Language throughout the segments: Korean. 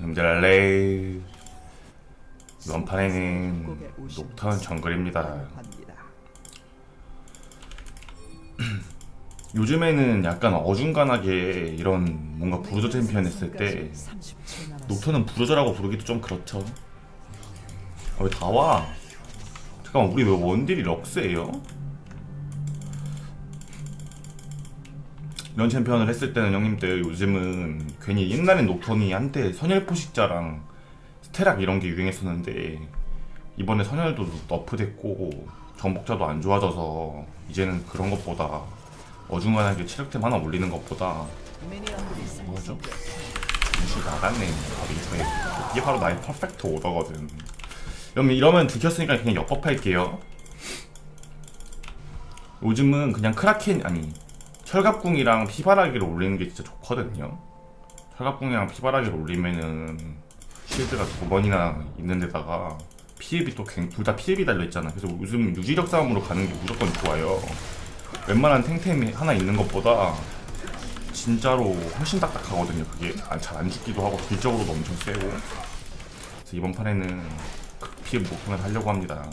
음잘레이 이번 판에는 녹턴 정글입니다 요즘에는 약간 어중간하게 이런 뭔가 부르저 챔피언 했을 때 녹턴은 부르저라고 부르기도 좀 그렇죠 아, 왜 다 와? 잠깐만 우리 왜 원딜이 럭스예요? 이런 챔피언을 했을 때는 형님들 요즘은 괜히 옛날엔 녹턴이 한때 선열 포식자랑 스테락 이런 게 유행했었는데 이번에 선열도 너프됐고 정복자도 안 좋아져서 이제는 그런 것보다 어중간하게 체력템 하나 올리는 것보다 뭐죠? 무시 나갔네. 바로 이상해 이게 바로 나의 퍼펙트 오더거든. 그러면 이러면 들켰으니까 그냥 역법할게요. 요즘은 그냥 크라켄 아니 철갑궁이랑 피바라기를 올리는 게 진짜 좋거든요. 철갑궁이랑 피바라기를 올리면은 실드가 두 번이나 있는 데다가 피흡이 또둘 다 피흡이 달려있잖아. 그래서 요즘 유지력 싸움으로 가는 게 무조건 좋아요. 웬만한 탱템이 하나 있는 것보다 진짜로 훨씬 딱딱하거든요. 그게 잘 안 죽기도 하고 딜적으로도 엄청 세고. 그래서 이번 판에는 피흡 목표만 하려고 합니다.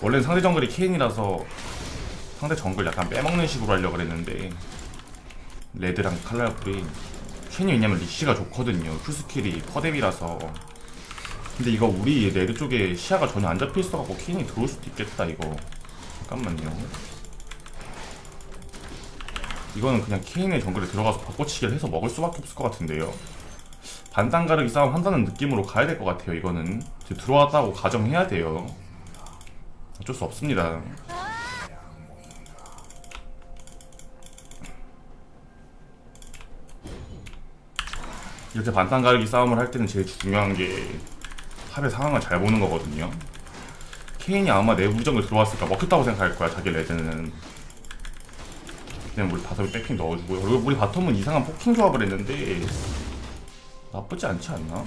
원래는 상대 정글이 케인이라서 상대 정글 약간 빼먹는 식으로 하려고 그랬는데 레드랑 칼라풀이 쉔이 왜냐면 리시가 좋거든요. 풀스킬이 퍼뎀이라서. 근데 이거 우리 레드 쪽에 시야가 전혀 안 잡혀 있어갖고 퀸이 들어올 수도 있겠다 이거. 잠깐만요. 이거는 그냥 케인의 정글에 들어가서 벚꽃치기를 해서 먹을 수밖에 없을 것 같은데요. 반땅 가르기 싸움 한다는 느낌으로 가야 될 것 같아요 이거는. 들어왔다고 가정해야 돼요. 어쩔 수 없습니다 이렇게 반탄 가르기 싸움을 할 때는 제일 중요한 게 탑의 상황을 잘 보는 거거든요. 케인이 아마 내부정을 들어왔을까 먹혔다고 생각할 거야 자기 레드는. 그냥 우리 바텀에 백핑 넣어주고요. 그리고 우리 바텀은 이상한 포킹 조합을 했는데 나쁘지 않지 않나?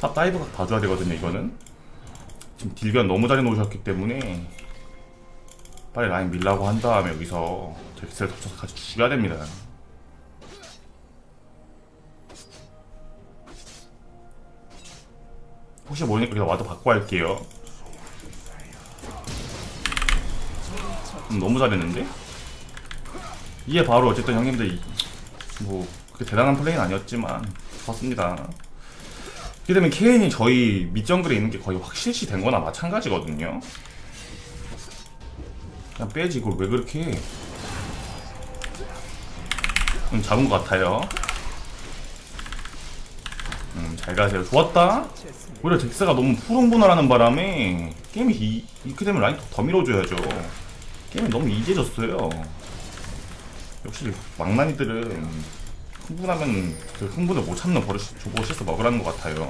탑 다이브가 봐줘야 되거든요 이거는. 지금 딜견 너무 잘 해 놓으셨기 때문에 빨리 라인 밀라고 한 다음에 여기서 덱스를 덮쳐서 같이 죽여야 됩니다. 혹시 모르니까 그냥 와도 바꿔 할게요. 음, 너무 잘했는데? 이게 바로 어쨌든 형님들 이- 뭐 그렇게 대단한 플레이는 아니었지만 좋았습니다. 이렇게 되면 케인이 저희 밑정글에 있는 게 거의 확실시 된 거나 마찬가지거든요. 그냥 빼지 이걸 왜 그렇게 해? 음, 잡은 것 같아요. 음, 잘 가세요. 좋았다. 오히려 잭스가 너무 푸릉분할하는 바람에 게임이 이, 이렇게 되면 라인 더 밀어줘야죠. 게임이 너무 이제졌어요. 역시 망나니들은 흥분하면 그 흥분을 못 참는 버릇이 실수 먹으라는 것 같아요.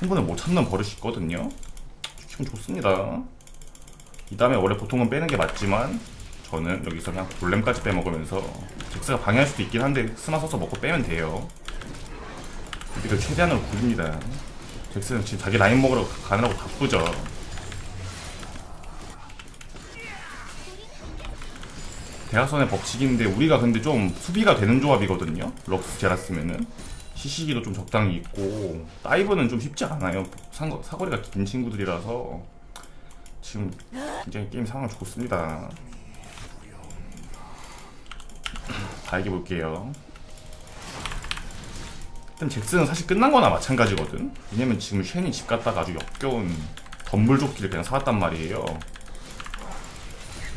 흥분을 못 참는 버릇이 있거든요. 기분 좋습니다. 이 다음에 원래 보통은 빼는 게 맞지만 저는 여기서 그냥 골렘까지 빼먹으면서 잭스가 방해할 수도 있긴 한데 스마 써서 먹고 빼면 돼요. 우리를 최대한으로 굴립니다. 잭스는 지금 자기 라인 먹으러 가느라고 바쁘죠. 대학선의 법칙인데 우리가 근데 좀 수비가 되는 조합이거든요. 럭스 제라스면은 시시기도 좀 적당히 있고 다이브는 좀 쉽지 않아요. 상, 사거리가 긴 친구들이라서 지금 굉장히 게임 상황 좋습니다. 다 이겨 볼게요. 일단 잭스는 사실 끝난 거나 마찬가지거든. 왜냐면 지금 쉔이 집 갔다가 아주 역겨운 덤불조끼를 그냥 사왔단 말이에요.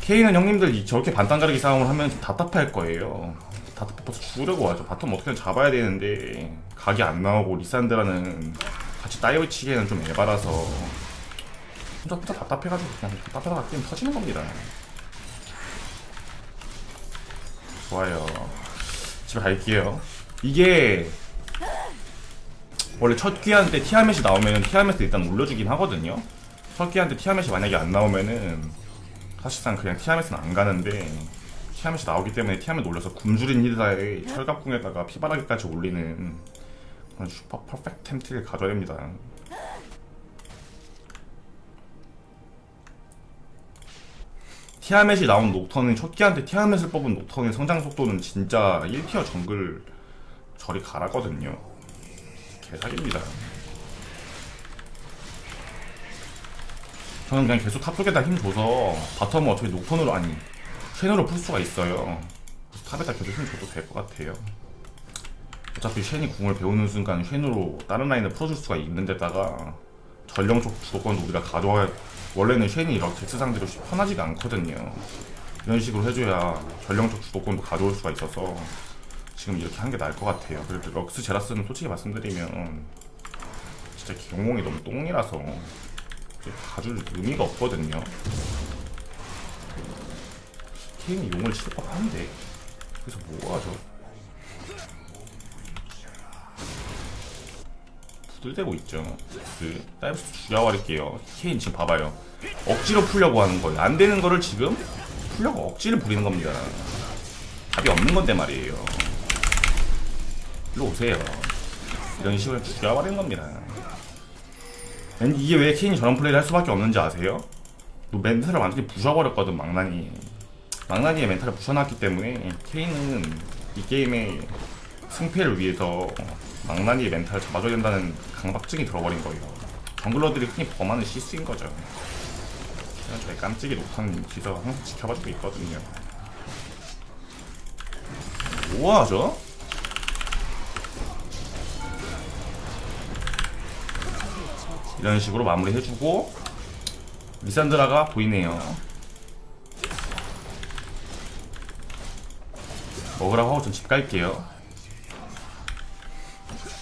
케이는 형님들 이- 저렇게 반땅 가르기 싸움을 하면 좀 답답할 거예요. 답답해서 죽으려고 하죠. 바텀 어떻게든 잡아야 되는데 각이 안 나오고 리산드라는 같이 다이브 치기에는 좀 에바라서 혼자 혼자 답답해가지고 그냥 답답하다가 게임 터지는 겁니다. 좋아요. 집에 갈게요. 이게 원래 첫 귀한 때 티아멧이 나오면은 티아멧을 일단 올려주긴 하거든요. 첫 귀한 때 티아멧이 만약에 안 나오면은 사실상 그냥 티아멧은 안 가는데 티아멧이 나오기 때문에 티아멧 올려서 굶주린 히드라에 철갑궁에다가 피바라기까지 올리는 그런 슈퍼 퍼펙트 템트를 가져야 됩니다. 티아멧이 나온 녹턴은 첫 끼한테 티아멧을 뽑은 녹턴의 성장 속도는 진짜 1티어 정글 저리 가라거든요. 개사기입니다. 저는 그냥 계속 탑 쪽에다 힘 줘서 바텀은 어차피 녹턴으로 아니 쉔으로 풀 수가 있어요. 그래서 탑에다 계속 힘 줘도 될 것 같아요. 어차피 쉔이 궁을 배우는 순간 쉔으로 다른 라인을 풀어줄 수가 있는 데다가 전령 쪽 주도권도 우리가 가져와 원래는 쉔이 이렇게 잭스 상대로 쉽- 편하지가 않거든요. 이런 식으로 해줘야 전령 쪽 주도권도 가져올 수가 있어서 지금 이렇게 한 게 나을 것 같아요. 그래도 럭스 제라스는 솔직히 말씀드리면 진짜 경공이 너무 똥이라서 가줄 의미가 없거든요. 케인이 용을 칠 법한데 그래서 뭐하죠? 부들대고 있죠. 그 다이브스 죽여버릴게요. 케인 지금 봐봐요. 억지로 풀려고 하는 거예요. 안 되는 거를 지금 풀려고 억지를 부리는 겁니다. 답이 없는 건데 말이에요. 일로 오세요. 이런 식으로 죽여버리는 겁니다. 이게 왜 케인이 저런 플레이를 할 수밖에 없는지 아세요? 너 멘탈을 완전히 부셔버렸거든 망나니. 망나니의 멘탈을 부셔놨기 때문에 케인은 이 게임의 승패를 위해서 망나니의 멘탈을 잡아줘야 된다는 강박증이 들어버린 거예요. 정글러들이 흔히 범하는 실수인 거죠. 저희 깜찍이 녹탄 기서 항상 지켜봐주고 있거든요. 뭐하죠? 이런 식으로 마무리해주고 리산드라가 보이네요. 먹으라고 하고 전 집 갈게요.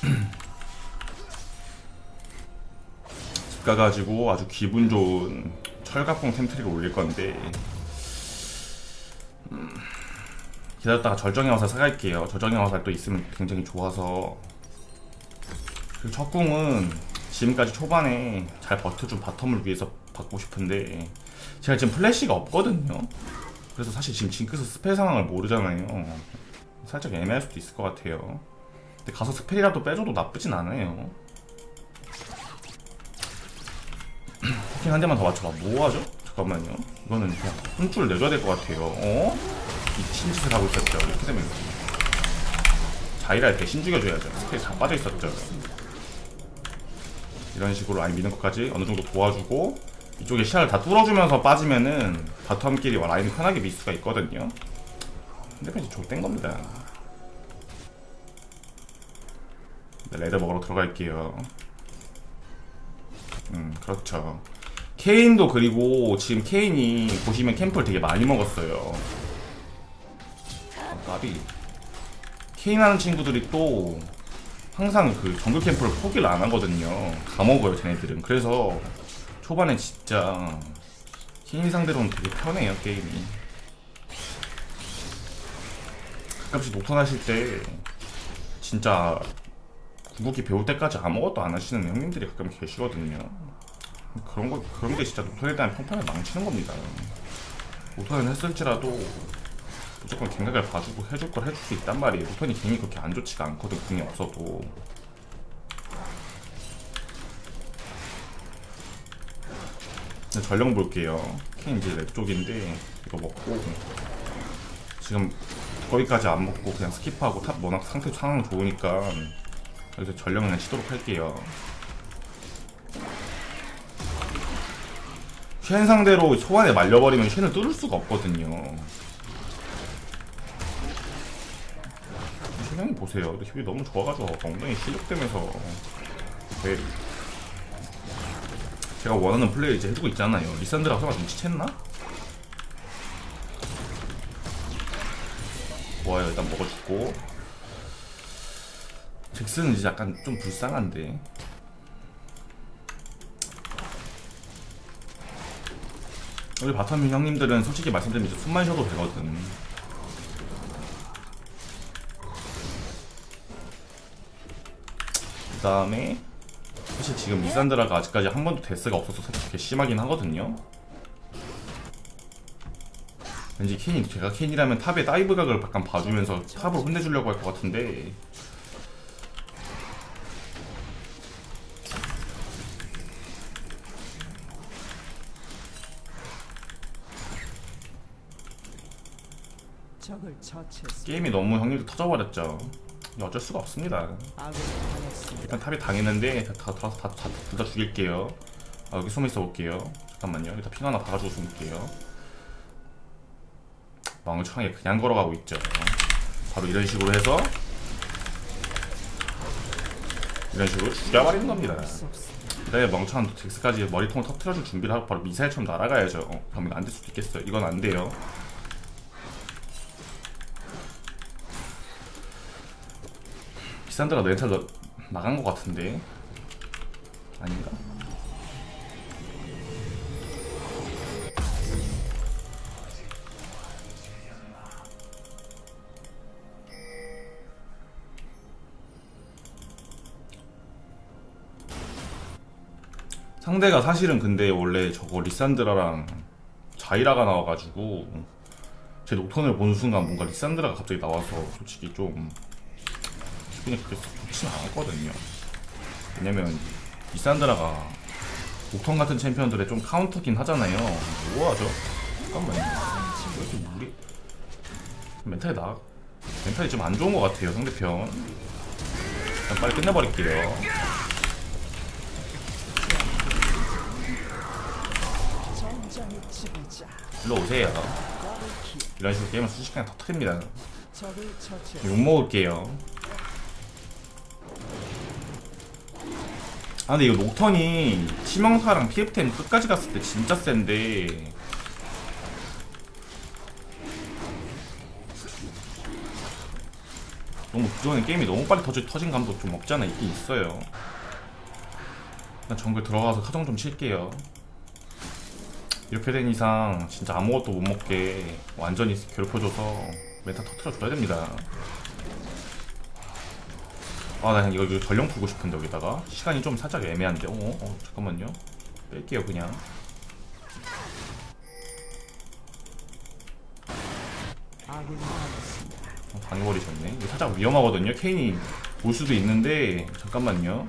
집 가가지고 아주 기분 좋은 철갑공 템트리를 올릴 건데 음, 기다렸다가 절정의 화살 사갈게요. 절정의 화살 또 있으면 굉장히 좋아서 그리고 첫 궁은 지금까지 초반에 잘 버텨준 바텀을 위해서 받고 싶은데 제가 지금 플래시가 없거든요. 그래서 사실 지금 징크스 스펠 상황을 모르잖아요. 살짝 애매할 수도 있을 것 같아요. 근데 가서 스펠이라도 빼줘도 나쁘진 않아요. 포킹 한 대만 더 맞춰봐. 뭐하죠? 잠깐만요. 이거는 그냥 혼쭐 내줘야 될 것 같아요. 어? 미친 짓을 하고 있었죠. 이렇게 되면 자이랄 대신 죽여줘야죠. 스펠 다 빠져 있었죠. 이런 식으로 아니 미는 것까지 어느 정도 도와주고 이쪽에 시야를 다 뚫어주면서 빠지면은 바텀끼리 라인을 편하게 밀 수가 있거든요. 근데 왠지 족된 겁니다. 네, 레드 먹으러 들어갈게요. 음, 그렇죠. 케인도 그리고 지금 케인이 보시면 캠프를 되게 많이 먹었어요. 아, 까비. 케인 하는 친구들이 또 항상 그 정글 캠프를 포기를 안 하거든요. 다 먹어요, 쟤네들은. 그래서 초반에 진짜 케인 상대로는 되게 편해요, 게임이. 가끔씩 녹턴 하실 때 진짜 궁극기 배울 때까지 아무것도 안 하시는 형님들이 가끔 계시거든요. 그런 거 그런 게 진짜 녹턴에 대한 평판을 망치는 겁니다. 녹턴을 했을지라도 무조건 갱각을 봐주고 해줄 걸 해줄 수 있단 말이에요. 녹턴이 괜히 그렇게 안 좋지가 않거든. 궁이 없어도. 네, 전령 볼게요. 킹 이제 랩 쪽인데 이거 먹고 지금 거기까지 안 먹고 그냥 스킵하고 탑 워낙 상태 상황 좋으니까 여기서 전령 그냥 치도록 할게요. 쉔 상대로 초반에 말려버리면 쉔을 뚫을 수가 없거든요. 형이 보세요. 힘이 너무 좋아가지고 엉덩이 실력되면서 왜 제가 원하는 플레이 이제 해주고 있잖아요. 리산드라 설마 눈치챘나? 좋아요. 일단 먹어주고 잭슨은 이제 약간 좀 불쌍한데 우리 바텀 형님들은 솔직히 말씀드리면 이제 숨만 쉬어도 되거든. 다음에 사실 지금 리산드라가 아직까지 한 번도 데스가 없어서 되게 심하긴 하거든요. 왠지 켄이 제가 켄이라면 탑에 다이브 각을 약간 봐주면서 탑을 혼내주려고 할 것 같은데. 게임이 너무 형님들 터져버렸죠. 어쩔 수가 없습니다. 아군이 당했습니다. 일단 탑이 당했는데 다 돌아서 다둘다 죽일게요. 아, 여기 숨어 있어 볼게요. 잠깐만요. 일단 핑 하나 박아주고 숨을게요. 멍청하게 그냥 걸어가고 있죠. 바로 이런 식으로 해서 이런 식으로 죽여버리는 겁니다. 그다음에 멍청한 잭스까지 머리통을 터트려줄 준비를 하고 바로 미사일처럼 날아가야죠. 어, 그럼 안될 수도 있겠어요. 이건 안 돼요. 비산드가 렌탈 너 나간 것 같은데 아닌가? 상대가 사실은 근데 원래 저거 리산드라랑 자이라가 나와가지고 제 녹턴을 보는 순간 뭔가 리산드라가 갑자기 나와서 솔직히 좀 기분이 그렇게 좋지는 않았거든요. 왜냐면 리산드라가 녹턴 같은 챔피언들의 좀 카운터긴 하잖아요. 뭐하죠? 잠깐만요. 왜 이렇게 무리 멘탈이 나 멘탈이 좀 안 좋은 것 같아요 상대편. 그냥 빨리 끝내버릴게요. 일로 오세요. 이런 식으로 게임을 순식간에 터트립니다. 욕 먹을게요. 아 근데 이거 녹턴이 치명타랑 PF10 끝까지 갔을 때 진짜 센데 너무 그전에 게임이 너무 빨리 터지, 터진 감도 좀 없지 않아 있긴 있어요. 나 정글 들어가서 카정 좀 칠게요. 이렇게 된 이상 진짜 아무것도 못 먹게 완전히 괴롭혀줘서 메타 터트려 줘야 됩니다. 아, 나 그냥 이거, 이거 전령 풀고 싶은데 여기다가 시간이 좀 살짝 애매한데. 어, 어 잠깐만요. 뺄게요 그냥. 어, 당해버리셨네. 이거 살짝 위험하거든요. 케인이 올 수도 있는데 잠깐만요.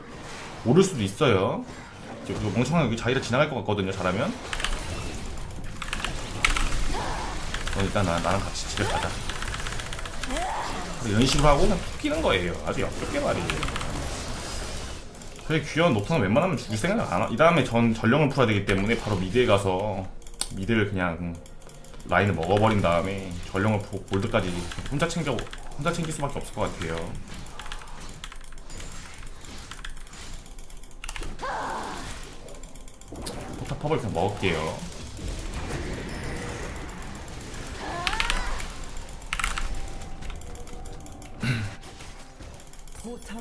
오를 수도 있어요. 이거 멍청하게 자리를 지나갈 것 같거든요. 잘하면. 어, 일단 나, 나랑 같이 집에 가자. 이런 식으로 하고 그냥 툭 끼는 거예요. 아주 역겹게 말이에요. 저희 귀여운 녹턴은 웬만하면 죽일 생각을 안 하. 이 다음에 전 전령을 풀어야 되기 때문에 바로 미드에 가서 미드를 그냥 라인을 먹어버린 다음에 전령을 풀고 골드까지 혼자 챙겨 혼자 챙길 수밖에 없을 것 같아요. 포탑 팝을 그냥 먹을게요.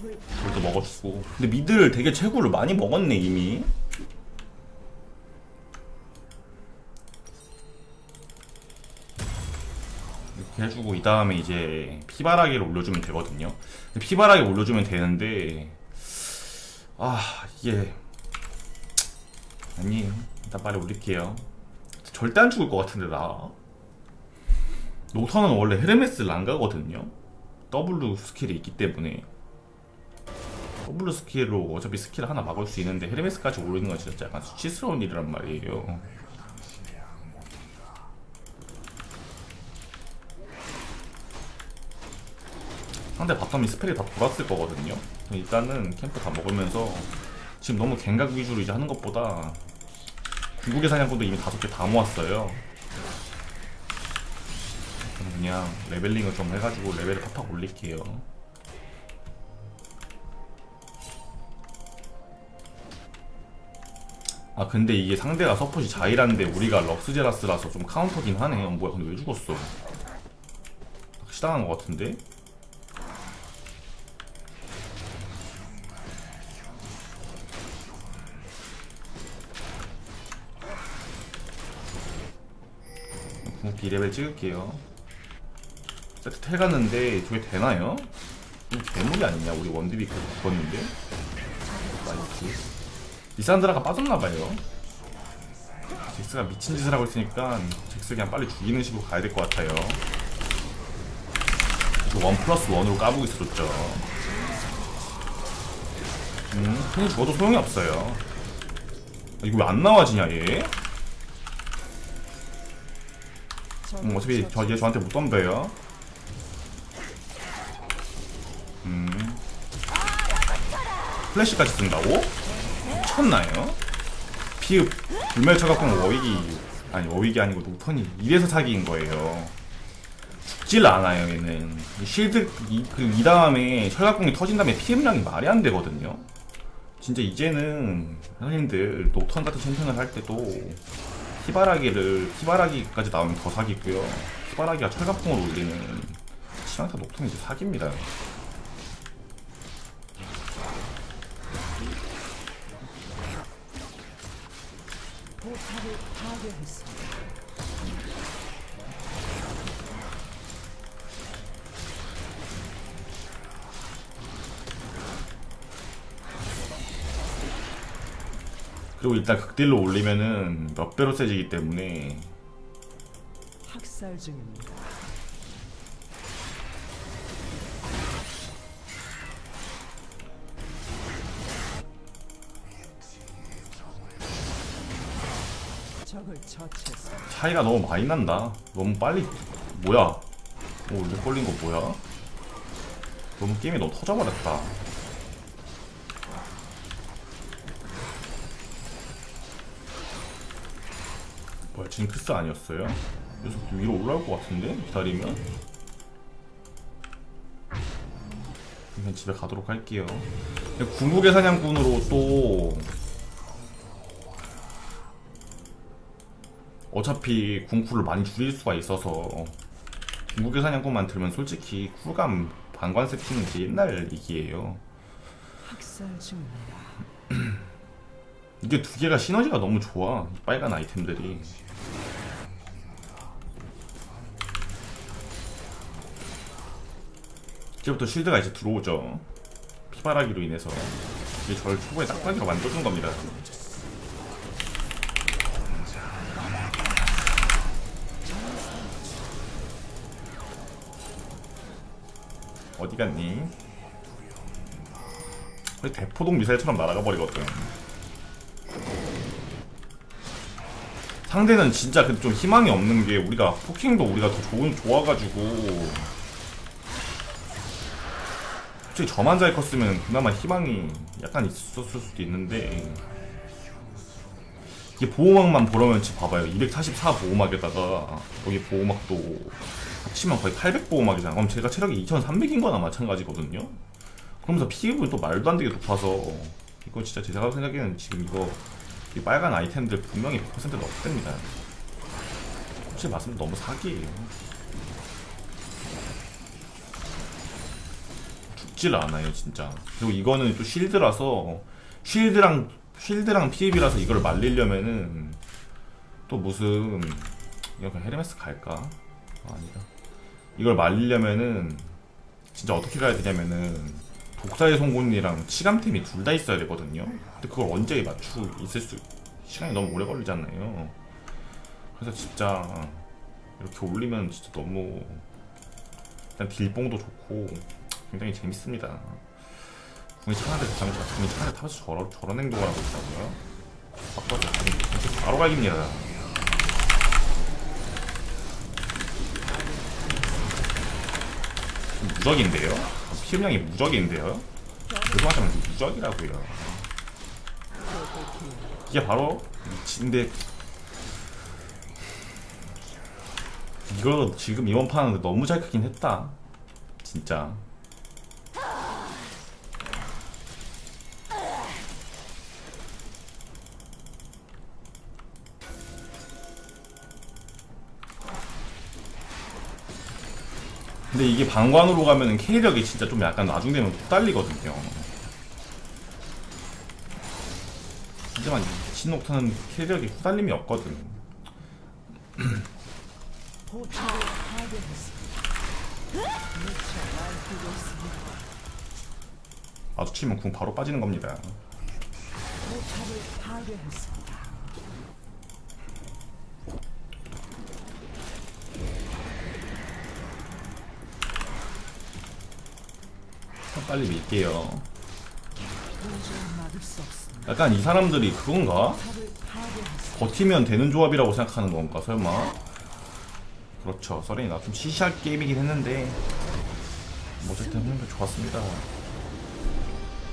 골드 먹어주고. 근데 미드를 되게 채굴을 많이 먹었네 이미. 이렇게 해주고 이 다음에 이제 피바라기를 올려주면 되거든요. 피바라기 올려주면 되는데 아 이게 아니에요. 일단 빨리 올릴게요. 절대 안 죽을 것 같은데 나. 노턴은 원래 헤르메스를 안 가거든요. W 스킬이 있기 때문에 더블 스킬로 어차피 스킬 하나 막을 수 있는데 헤르메스까지 오르는 건 진짜 약간 수치스러운 일이란 말이에요. 상대 바텀이 스펠이 다 돌았을 거거든요. 일단은 캠프 다 먹으면서 지금 너무 갱각 위주로 이제 하는 것보다 중국의 사냥꾼도 이미 다섯 개 다 모았어요. 그냥 레벨링을 좀 해가지고 레벨을 팍팍 올릴게요. 아 근데 이게 상대가 서폿이 자이라는데 우리가 럭스제라스라서 좀 카운터긴 하네. 어, 뭐야 근데 왜 죽었어? 낚시당한 것 같은데? 궁 B레벨 찍을게요. 세트 텔 갔는데 저게 되나요? 이거 괴물이 아니냐? 우리 계속 죽었는데? 나이스 리산드라가 빠졌나봐요. 잭스가 미친 짓을 하고 있으니까 잭스 그냥 빨리 죽이는 식으로 가야 될 것 같아요. 원 플러스 원으로 까보고 있었죠. 음, 괜히 죽어도 소용이 없어요. 아, 이거 왜 안 나와지냐 얘? 음, 어차피 저, 얘 저한테 못 덤벼요. 음. 플래시까지 쓴다고? 미쳤나요? 피읍 불멸 처각공 워익이 아니 워익이 아니고 녹턴이 이래서 사기인 거예요. 죽질 않아요 얘는 이 실드 이, 그, 이 다음에 철각공이 터진 다음에 피흡량이 말이 안 되거든요. 진짜 이제는 선생님들 녹턴 같은 챔피언을 할 때도 히바라기를 히바라기까지 나오면 더 사기고요. 히바라기가 철갑공을 올리는 치명타 녹턴이 이제 사기입니다. 포탑을 파괴했습니다. 그리고 일단 극딜로 올리면은 몇 배로 세지기 때문에 학살 중입니다. 차이가 너무 많이 난다. 너무 빨리 뭐야? 오 이거 걸린 거 뭐야? 너무 게임이 너무 터져버렸다. 뭐야 징크스 아니었어요? 녀석 위로 올라올 것 같은데 기다리면 그냥 집에 가도록 할게요. 궁극의 사냥꾼으로 또 어차피 궁쿨을 많이 줄일 수가 있어서 궁극의 사냥꾼만 들면 솔직히 쿨감 반관 세팅은 이제 옛날 얘기예요. 학살 중입니다. 이게 두 개가 시너지가 너무 좋아. 이 빨간 아이템들이. 이제부터 실드가 이제 들어오죠. 피바라기로 인해서 이게 저를 초보의 딱딱이로 만들어준 겁니다. 갔니? 거의 대포동 미사일처럼 날아가 버리거든. 상대는 진짜 그 좀 희망이 없는 게 우리가 포킹도 우리가 더 좋은 좋아가지고 솔직히 저만 잘 컸으면 그나마 희망이 약간 있었을 수도 있는데 이게 보호막만 보려면 지금 봐봐요 244 보호막에다가 여기 보호막도 합치면 거의 800 보호막이잖아 그럼 제가 체력이 2300인 거나 마찬가지거든요 그러면서 피흡을 또 말도 안 되게 높아서 이거 진짜 제가 생각에는 지금 이거 이 빨간 아이템들 분명히 100% 넣습니다. 솔직히 말씀 너무 사기예요. 죽질 않아요 진짜. 그리고 이거는 또 쉴드라서 쉴드랑 쉴드랑 피입이라서 이걸 말리려면은 또 무슨 그냥 헤르메스 갈까? 아, 아니다. 이걸 말리려면은 진짜 어떻게 가야 되냐면은 독사의 송곳니랑 치감템이 둘 다 있어야 되거든요. 근데 그걸 언제 맞추 있을 수 시간이 너무 오래 걸리잖아요. 그래서 진짜 이렇게 올리면 진짜 너무 일단 딜뽕도 좋고 굉장히 재밌습니다. 차는데 그 장면 궁이 차는데 타면서 저런 저런 행동을 하고 있다고요? 바꿔서 궁 바로 갈깁니다. 무적인데요? 피음량이 무적인데요? 죄송하지만 무적이라고요. 이게 바로 미친데 이거 지금 이번 판은 너무 잘 크긴 했다. 진짜. 근데 이게 방관으로 가면은 캐리력이 진짜 좀 약간 나중되면 후달리거든요. 하지만 녹타는 캐리력이 후달림이 없거든. 마주치면 궁 바로 빠지는 겁니다. 포탑을 파괴했습니다. 빨리 밀게요. 약간 이 사람들이 그건가? 버티면 되는 조합이라고 생각하는 건가 설마? 그렇죠. 서렌이 나 좀 시시할 게임이긴 했는데 뭐 어쨌든 좋았습니다